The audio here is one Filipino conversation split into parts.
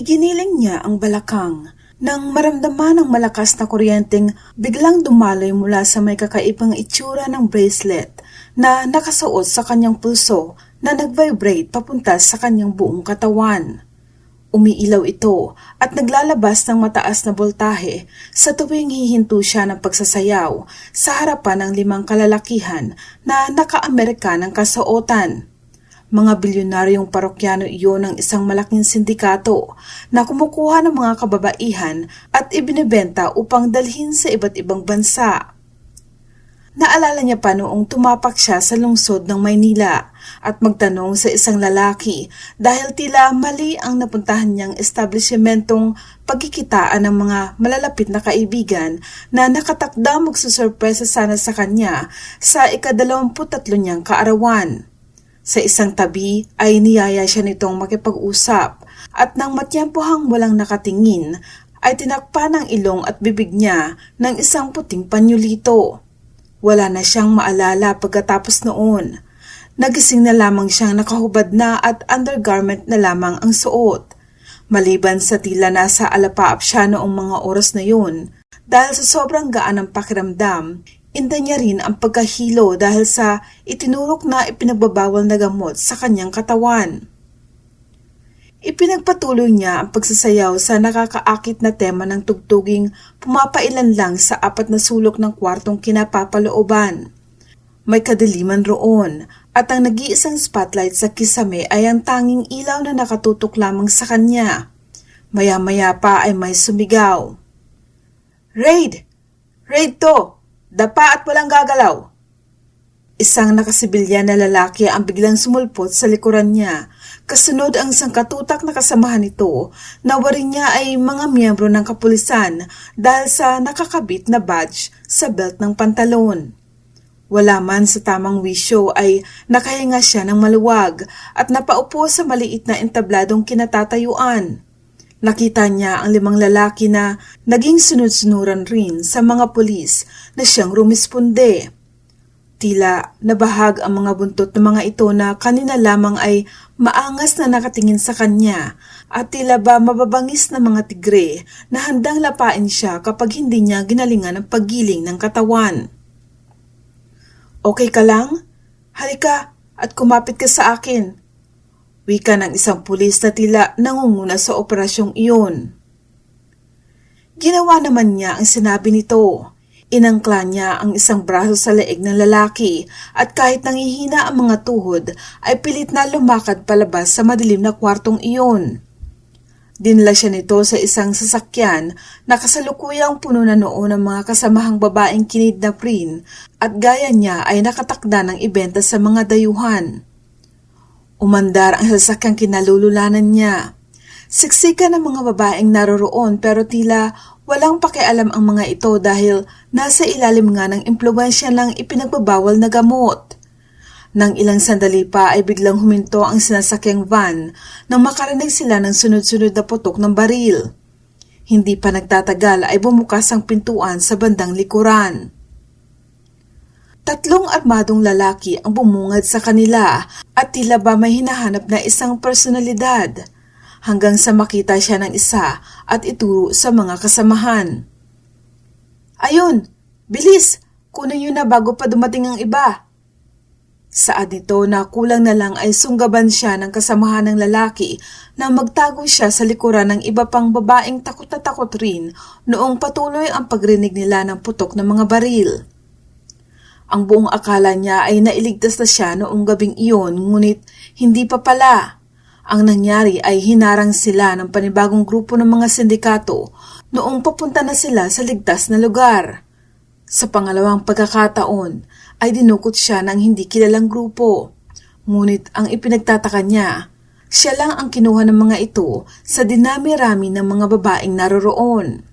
Iginiling niya ang balakang nang maramdaman ng malakas na kuryenteng biglang dumaloy mula sa may kakaibang itsura ng bracelet na nakasuot sa kanyang pulso na nag-vibrate papunta sa kanyang buong katawan. Umiilaw ito at naglalabas ng mataas na voltahe sa tuwing hihinto siya ng pagsasayaw sa harapan ng limang kalalakihan na naka-Amerika ng kasuotan. Mga bilyonaryong parokyano iyon ng isang malaking sindikato na kumukuha ng mga kababaihan at ibinebenta upang dalhin sa iba't ibang bansa. Naalala niya pa noong tumapak siya sa lungsod ng Maynila at magtanong sa isang lalaki dahil tila mali ang napuntahan niyang establishmentong pagkikitaan ng mga malalapit na kaibigan na nakatakda magsusurpresa sana sa kanya sa ikadalawamput-tatlo niyang kaarawan. Sa isang tabi ay niyaya siya nitong makipag-usap at nang matyempohang walang nakatingin ay tinakpa ng ilong at bibig niya ng isang puting panyulito. Wala na siyang maalala pagkatapos noon. Nagising na lamang siyang nakahubad na at undergarment na lamang ang suot. Maliban sa tila nasa alapaap siya noong mga oras na yun, dahil sa sobrang gaan ng pakiramdam, inda niya rin ang pagkahilo dahil sa itinurok na ipinagbabawal na gamot sa kanyang katawan. Ipinagpatuloy niya ang pagsasayaw sa nakakaakit na tema ng tugtuging pumapailan lang sa apat na sulok ng kwartong kinapapalooban. May kadiliman roon at ang nag-iisang spotlight sa kisame ay ang tanging ilaw na nakatutok lamang sa kanya. Maya-maya pa ay may sumigaw. Raid! Raid to! Dapa at walang gagalaw! Isang nakasibilya na lalaki ang biglang sumulpot sa likuran niya. Kasunod ang isang katutak na kasamahan nito na warin niya ay mga miyembro ng kapulisan dahil sa nakakabit na badge sa belt ng pantalon. Wala man sa tamang wisyo ay nakahinga siya ng maluwag at napaupo sa maliit na entabladong kinatatayuan. Nakita niya ang limang lalaki na naging sunod-sunuran rin sa mga pulis na siyang rumisponde. Tila nabahag ang mga buntot ng mga ito na kanina lamang ay maangas na nakatingin sa kanya at tila ba mababangis na mga tigre na handang lapain siya kapag hindi niya ginalingan ang paggiling ng katawan. Okay ka lang? Halika at kumapit ka sa akin. Wika ng isang pulis na tila nangunguna sa operasyong iyon. Ginawa naman niya ang sinabi nito. Inangkla niya ang isang braso sa leeg ng lalaki at kahit nangihina ang mga tuhod ay pilit na lumakad palabas sa madilim na kwartong iyon. Dinla siya nito sa isang sasakyan na kasalukuyang puno na noon ng mga kasamahang babaeng kinid na prin at gaya niya ay nakatakda ng ibenta sa mga dayuhan. Umandar ang sasakyang kinalululanan niya. Siksikan ng mga babaeng naroroon pero tila walang pakialam ang mga ito dahil nasa ilalim nga ng impluensya ng ipinagbabawal na gamot. Nang ilang sandali pa ay biglang huminto ang sinasakyang van nang makarinig sila ng sunod-sunod na putok ng baril. Hindi pa nagtatagal ay bumukas ang pintuan sa bandang likuran. Tatlong armadong lalaki ang bumungad sa kanila at tila ba may hinahanap na isang personalidad hanggang sa makita siya ng isa at ituro sa mga kasamahan. Ayun! Bilis! Kunin niyo na bago pa dumating ang iba! Saad nito na kulang na lang ay sunggaban siya ng kasamahan ng lalaki na magtago siya sa likuran ng iba pang babaeng takot na takot rin noong patuloy ang pagrinig nila ng putok ng mga baril. Ang buong akala niya ay nailigtas na siya noong gabing iyon ngunit hindi pa pala. Ang nangyari ay hinarang sila ng panibagong grupo ng mga sindikato noong papunta na sila sa ligtas na lugar. Sa pangalawang pagkakataon ay dinukot siya ng hindi kilalang grupo. Ngunit ang ipinagtataka niya, siya lang ang kinuha ng mga ito sa dinami-rami ng mga babaeng naroroon.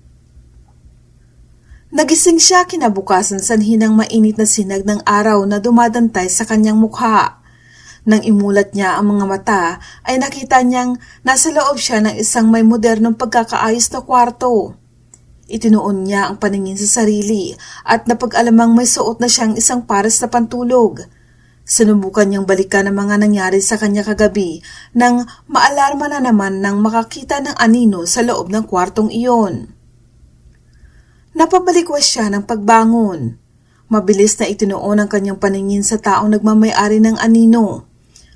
Nagising siya kinabukasan sanhin ng mainit na sinag ng araw na dumadantay sa kanyang mukha. Nang imulat niya ang mga mata, ay nakita niyang nasa loob siya ng isang may modernong pagkakaayos na kwarto. Itinuon niya ang paningin sa sarili at napag-alamang may suot na siyang isang pares na pantulog. Sinubukan niyang balikan ang mga nangyari sa kanya kagabi nang maalarma na naman nang makakita ng anino sa loob ng kwartong iyon. Napabalikwas siya ng pagbangon. Mabilis na itinuon ang kanyang paningin sa taong nagmamayari ng anino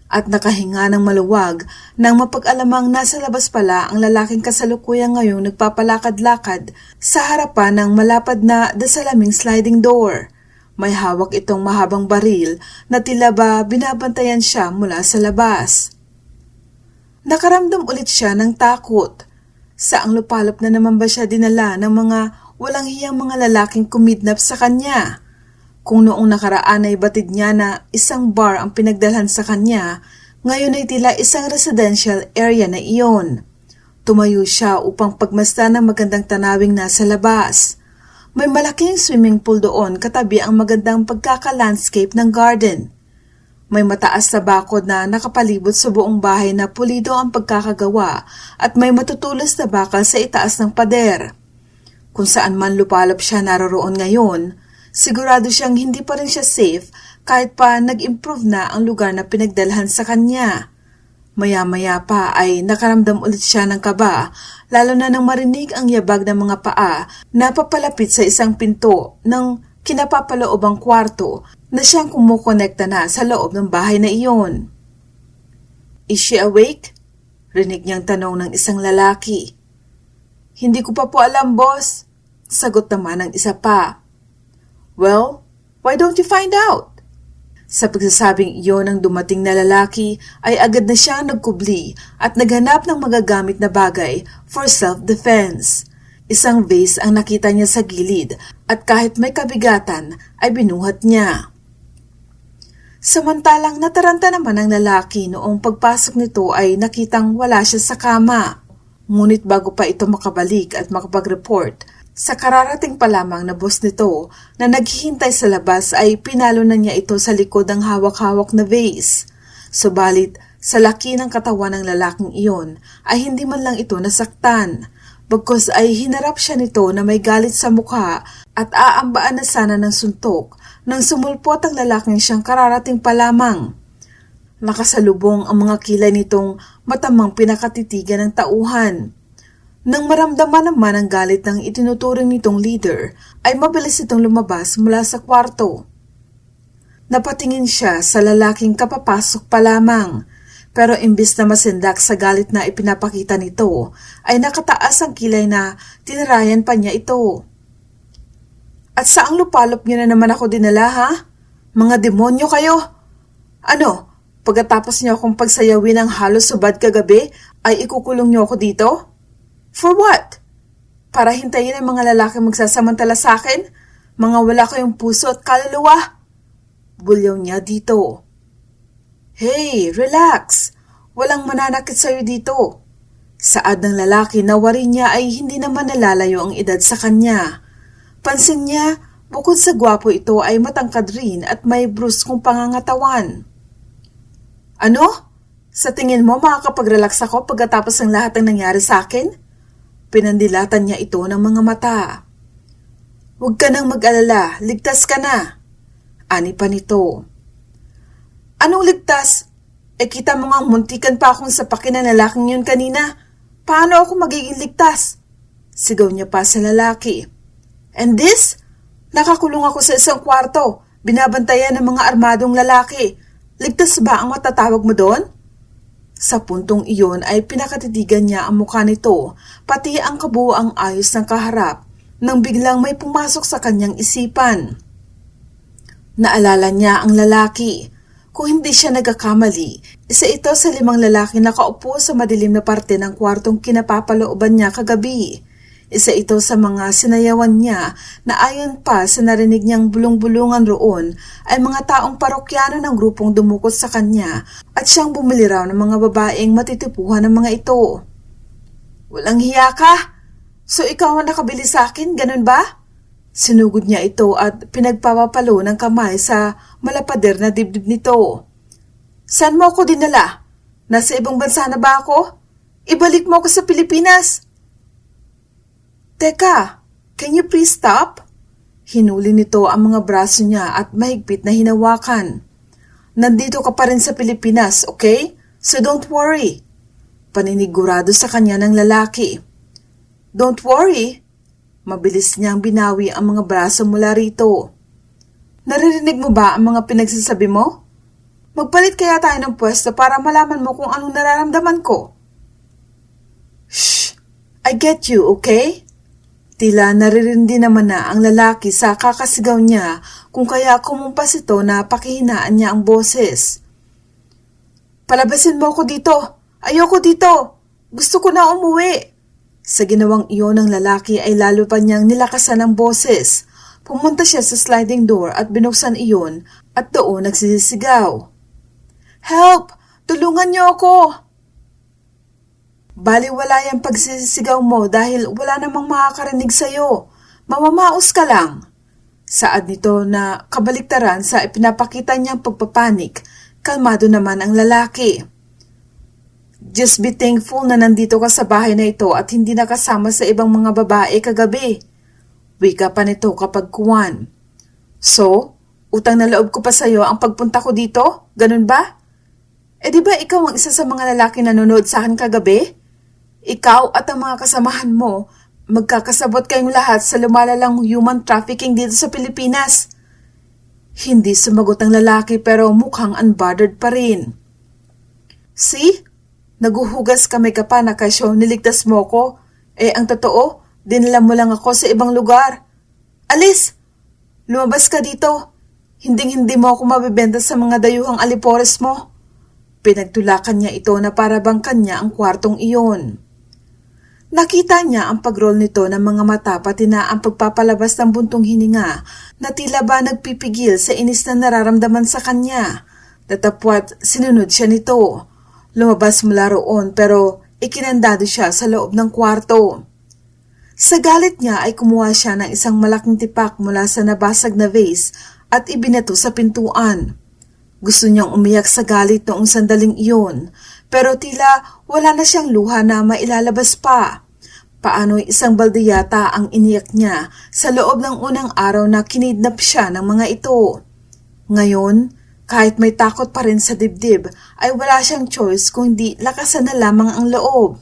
at nakahinga ng maluwag nang mapag-alamang nasa labas pala ang lalaking kasalukuyang ngayong nagpapalakad-lakad sa harapan ng malapad na dasalaming sliding door. May hawak itong mahabang baril na tila ba binabantayan siya mula sa labas. Nakaramdam ulit siya ng takot. Saang lupalop na naman ba siya dinala ng mga walang hiyang mga lalaking kumidnap sa kanya? Kung noong nakaraan ay batid niya na isang bar ang pinagdalhan sa kanya, ngayon ay tila isang residential area na iyon. Tumayo siya upang pagmasta ng magandang tanawing nasa labas. May malaking swimming pool doon katabi ang magandang pagkaka-landscape ng garden. May mataas na bakod na nakapalibot sa buong bahay na pulido ang pagkakagawa at may matutulis na bakal sa itaas ng pader. Kung saan man lupalop siya naroroon ngayon, sigurado siyang hindi pa rin siya safe kahit pa nag-improve na ang lugar na pinagdalhan sa kanya. Maya-maya pa ay nakaramdam ulit siya ng kaba, lalo na nang marinig ang yabag ng mga paa na papalapit sa isang pinto ng kinapapaloobang kwarto na siyang kumukonekta na sa loob ng bahay na iyon. Is she awake? Rinig niyang tanong ng isang lalaki. Hindi ko pa po alam, boss. Sagot naman ng isa pa. Well, why don't you find out? Sa pagsasabing iyon ng dumating na lalaki ay agad na siyang nagkubli at naghanap ng magagamit na bagay for self-defense. Isang vase ang nakita niya sa gilid at kahit may kabigatan ay binuhat niya. Samantalang nataranta naman ang lalaki noong pagpasok nito ay nakitang wala siya sa kama. Ngunit bago pa ito makabalik at makapag-report, sa kararating pa lamang na boss nito na naghihintay sa labas ay pinalo na niya ito sa likod ng hawak-hawak na vase. Subalit, sa laki ng katawan ng lalaking iyon ay hindi man lang ito nasaktan. Bagkos ay hinarap siya nito na may galit sa mukha at aambaan na sana ng suntok nang sumulpot ang lalaking siyang kararating pa lamang. Nakasalubong ang mga kilay nitong matamang pinakatitigan ng tauhan. Nang maramdaman naman ang galit ng itinuturing nitong leader, ay mabilis itong lumabas mula sa kwarto. Napatingin siya sa lalaking kapapasok pa lamang, pero imbis na masindak sa galit na ipinapakita nito, ay nakataas ang kilay na tinirayan pa niya ito. At saang lupalop niyo na naman ako dinala ha? Mga demonyo kayo! Ano, pagkatapos niyo akong pagsayawin ng halos subad kagabi, ay ikukulong niyo ako dito? For what? Para hintayin ang mga lalaki magsasamantala sa akin? Mga wala kayong puso at kaluluwa? Bulyaw niya dito. Hey, relax! Walang mananakit sa'yo dito. Saad ng lalaki na wari niya ay hindi naman nalalayo ang edad sa kanya. Pansin niya, bukod sa gwapo ito ay matangkad rin at may bruskong pangangatawan. Ano? Sa tingin mo makakapag-relax ako pagkatapos ng lahat ng nangyari sa akin? Pinandilatan niya ito ng mga mata. Huwag ka nang mag-alala, ligtas ka na. Ani pa nito. Anong ligtas? Eh kita mo nga muntikan pa akong sapakin na lalaking yun kanina. Paano ako magiging ligtas? Sigaw niya pa sa lalaki. And this? Nakakulong ako sa isang kwarto. Binabantayan ng mga armadong lalaki. Ligtas ba ang matatawag mo doon? Sa puntong iyon ay pinakatitigan niya ang mukha nito, pati ang kabuoang ayos ng kaharap, nang biglang may pumasok sa kanyang isipan. Naalala niya ang lalaki. Kung hindi siya nagkakamali, isa ito sa limang lalaki na kaupo sa madilim na parte ng kwartong kinapapalooban niya kagabi. Isa ito sa mga sinayawan niya na ayon pa sa narinig niyang bulong-bulungan roon ay mga taong parokyano ng grupong dumukot sa kanya at siyang bumili raw ng mga babaeng matitipuhan ng mga ito. Walang hiya ka? So ikaw ang nakabili sa akin, ganun ba? Sinugod niya ito at pinagpapapalo ng kamay sa malapader na dibdib nito. Saan mo ako dinala? Nasa ibang bansa na ba ako? Ibalik mo ako sa Pilipinas. Teka, can you please stop? Hinuli nito ang mga braso niya at mahigpit na hinawakan. nandito ka pa rin sa Pilipinas, okay? So don't worry. Paninigurado sa kanya ng lalaki. Don't worry. Mabilis niyang binawi ang mga braso mula rito. Naririnig mo ba ang mga pinagsasabi mo? Magpalit kaya tayo ng pwesto para malaman mo kung anong nararamdaman ko. Shh! I get you, okay? Tila naririndi naman na ang lalaki sa kakasigaw niya kung kaya kumumpas ito na pakihinaan niya ang boses. Palabasin mo ako dito! Ayoko dito! Gusto ko na umuwi! Sa ginawang iyon ng lalaki ay lalo pa niyang nilakasan ang boses. Pumunta siya sa sliding door at binuksan iyon at doon nagsisisigaw. Help! Tulungan niyo ako! Baliwala yung pagsisigaw mo dahil wala namang makakarinig sa'yo. Mamamaos ka lang. Saad nito na kabaliktaran sa ipinapakita niyang pagpapanik, kalmado naman ang lalaki. Just be thankful na nandito ka sa bahay na ito at hindi nakasama sa ibang mga babae kagabi. Wika pa nito kapag kuwan. So, utang na loob ko pa sa'yo ang pagpunta ko dito? Ganun ba? Eh di ba ikaw ang isa sa mga lalaki na nanonood sa akin kagabi? Ikaw at ang mga kasamahan mo, magkakasabot kayong lahat sa lumalalang human trafficking dito sa Pilipinas. Hindi sumagot ang lalaki pero mukhang unbothered pa rin. See? Naguhugas kami ka pa na kasyo niligtas mo ko. Eh ang totoo, dinala mo lang ako sa ibang lugar. Alis! Lumabas ka dito. Hinding-hindi mo ako mabibenta sa mga dayuhang alipores mo. Pinagtulakan niya ito na parabang kanya ang kwartong iyon. Nakita niya ang pagroll nito ng mga mata pati na ang pagpapalabas ng buntong hininga na tila ba nagpipigil sa inis na nararamdaman sa kanya. Tatapwat sinunod siya nito. Lumabas mula roon pero ikinandado siya sa loob ng kwarto. Sa galit niya ay kumuha siya ng isang malaking tipak mula sa nabasag na vase at ibinato sa pintuan. Gusto niyang umiyak sa galit noong sandaling iyon, pero tila wala na siyang luha na mailalabas pa. Paano'y isang balde yata ang iniyak niya sa loob ng unang araw na kinidnap siya ng mga ito. Ngayon, kahit may takot pa rin sa dibdib, ay wala siyang choice kung hindi lakasan na lamang ang loob.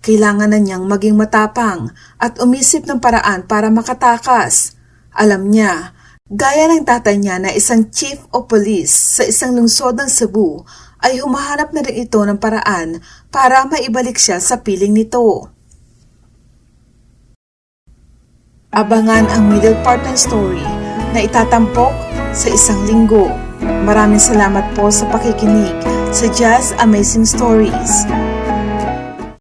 Kailangan na niyang maging matapang at umisip ng paraan para makatakas. Alam niya, gaya ng tatay niya na isang chief of police sa isang lungsod ng Cebu, ay humahanap na rin ito ng paraan para maibalik siya sa piling nito. Abangan ang middle part ng story na itatampok sa isang linggo. Maraming salamat po sa pakikinig sa Jazz Amazing Stories.